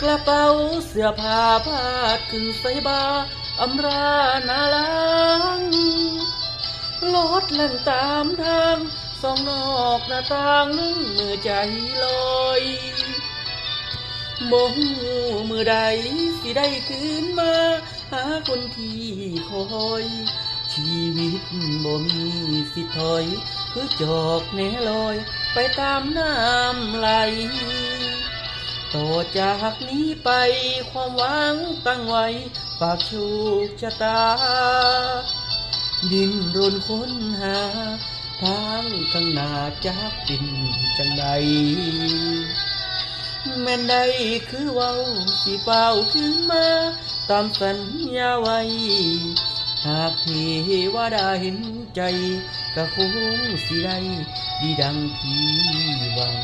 กระเป๋าเสื้อผ้าพาดขึ้นใส่บาอำรานาลังรถเล่นตามทางสองนอกหน้าต่างนึงมือใจลอยบ่ฮู้มือใดสิได้คืนมา หาคนที่คอย ชีวิตบ่มีสิถอย คือจอกแหนลอย ไปตามน้ำไหล ต่อจากนี้ไปความหวังตั้งไว้ฝากโชคชะตา ดินรนค้นหา ทางข้างหน้าจะเป็นจังใด แม่นใดคือเว้าสิเป่าขึ้นมา ตามสัญญาไว้ หากเทวดาเห็นใจ ก็คงสิได้ดีดังที่หวัง